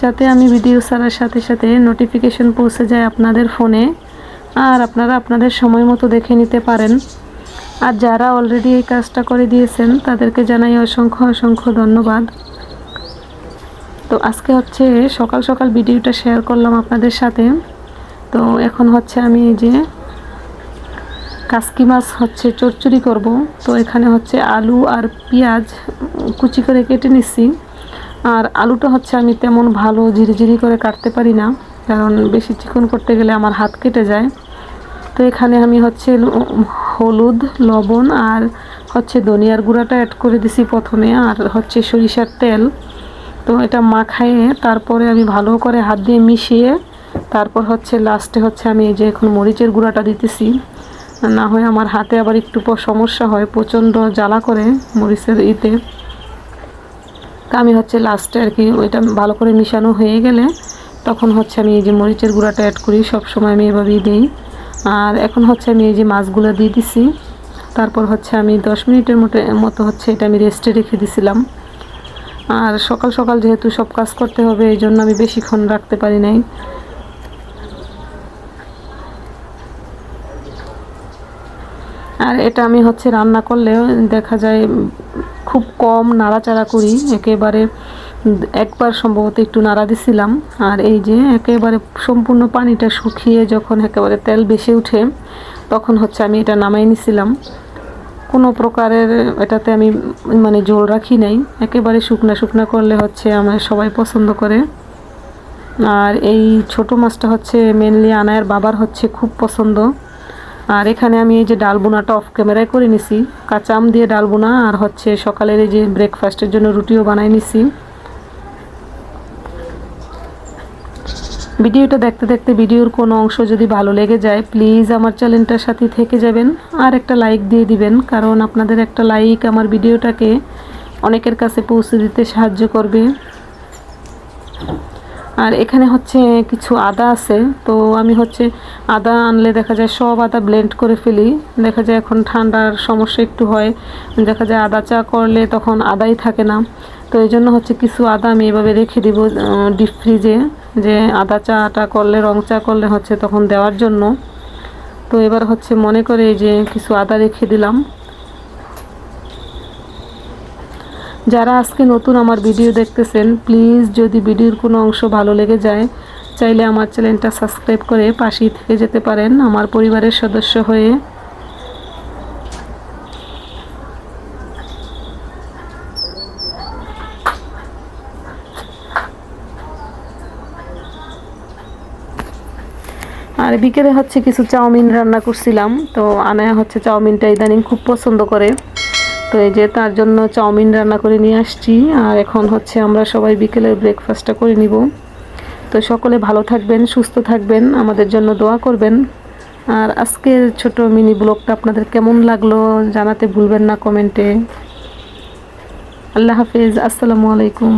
যাতে আমি ভিডিও ছাড়ার সাথে সাথে নোটিফিকেশন পৌঁছে যায় আপনাদের ফোনে, আর আপনারা আপনাদের সময় মতো দেখে নিতে পারেন। আর যারা অলরেডি এই কাজটা করে দিয়েছেন, তাদেরকে জানাই অসংখ্য অসংখ্য ধন্যবাদ। তো আজকে হচ্ছে সকাল সকাল ভিডিওটা শেয়ার করলাম আপনাদের সাথে। তো এখন হচ্ছে আমি এই যে কাসকি মাছ হচ্ছে চচ্চড়ি করব। তো এখানে হচ্ছে আলু আর পেঁয়াজ কুচি করে কেটে নিচ্ছি। আর আলুটা হচ্ছে আমি তেমন ভালো ঝিরিঝিরি করে কাটতে পারি না, কারণ বেশি চিকন করতে গেলে আমার হাত কেটে যায়। তো এখানে আমি হচ্ছে হলুদ, লবণ আর হচ্ছে ধনিয়ার গুঁড়াটা অ্যাড করে দিছি প্রথমে, আর হচ্ছে সরিষার তেল। তো এটা মাখায়ে তারপরে আমি ভালো করে হাত দিয়ে মিশিয়ে তারপর হচ্ছে লাস্টে হচ্ছে আমি এই যে এখন মরিচের গুঁড়াটা দিতেছি। না হয় আমার হাতে আবার একটু সমস্যা হয় প্রচণ্ড জ্বালা করে মরিচের ইতে। তা আমি হচ্ছে লাস্টে আর কি ওইটা ভালো করে মিশানো হয়ে গেলে তখন হচ্ছে আমি এই যে মরিচের গুঁড়াটা অ্যাড করি সব সময় আমি এভাবেই দিই। আর এখন হচ্ছে আমি এই যে মাছগুলো দিয়ে দিছি, তারপর হচ্ছে আমি দশ মিনিটের মতো মতো হচ্ছে এটা আমি রেস্টে রেখে দিছিলাম। আর সকাল সকাল যেহেতু সব কাজ করতে হবে, এই জন্য আমি বেশিক্ষণ রাখতে পারি নাই। আর এটা আমি হচ্ছে রান্না করলেও দেখা যায় খুব কম নাড়াচাড়া করি, একেবারে একবার সম্ভবত একটু নাড়া দিছিলাম। আর এই যে একেবারে সম্পূর্ণ পানিটা শুকিয়ে যখন একেবারে তেল বেশি উঠে, তখন হচ্ছে আমি এটা নামাই নিছিলাম। কোনো প্রকারের এটাতে আমি মানে জোল রাখি নাই। একেবারে শুকনা শুকনা করলে হচ্ছে আমার সবাই পছন্দ করে। আর এই ছোট মাছটা হচ্ছে মেনলি আনায়ের বাবার হচ্ছে খুব পছন্দ। আর এখানে আমি এই যে ডাল বোনাটা অফ ক্যামেরায় করে নিছি। কাঁচা আম দিয়ে ডাল বোনা আর হচ্ছে সকালের এই যে ব্রেকফাস্টের জন্য রুটিও বানাই নিছি। ভিডিওটা দেখতে দেখতে ভিডিওর কোনো অংশ যদি ভালো লেগে যায় প্লিজ আমার চ্যানেলটার সাথে থেকে যাবেন আর একটা লাইক দিয়ে দিবেন, কারণ আপনাদের একটা লাইক আমার ভিডিওটাকে অনেকের কাছে পৌঁছে দিতে সাহায্য করবে। আর এখানে হচ্ছে কিছু আদা আছে। তো আমি হচ্ছে আদা আনলে দেখা যায় সব আদা ব্লেন্ড করে ফেলি। দেখা যায় এখন ঠান্ডার সমস্যা একটু হয়। দেখা যায় আদা চা করলে তখন আদাই থাকে না। তো এই জন্য হচ্ছে কিছু আদা আমি এভাবে রেখে দিব ডিপ ফ্রিজে যে আদা চাটা করলে, রং চা করলে হচ্ছে তখন দেওয়ার জন্য। তো এবার হচ্ছে মনে করে যে কিছু আদা রেখে দিলাম। যারা আজকে নতুন আমার ভিডিও দেখতেছেন প্লিজ যদি ভিডিওর কোনো অংশ ভালো লেগে যায়, চাইলে আমার চ্যানেলটা সাবস্ক্রাইব করে পাশেই থেকে যেতে পারেন আমার পরিবারের সদস্য হয়ে। আর বিকেলে হচ্ছে কিছু চাউমিন রান্না করছিলাম, তো আনায়া হচ্ছে চাউমিনটা ইদানিং খুব পছন্দ করে। তো এই যে তার জন্য চাউমিন রান্না করে নিয়ে আসছি। আর এখন হচ্ছে আমরা সবাই বিকেলের ব্রেকফাস্টটা করে নিব। তো সকলে ভালো থাকবেন, সুস্থ থাকবেন, আমাদের জন্য দোয়া করবেন। আর আজকের ছোট মিনি ব্লগটা আপনাদের কেমন লাগল জানাতে ভুলবেন না কমেন্টে। আল্লাহ হাফিজ, আসসালামু আলাইকুম।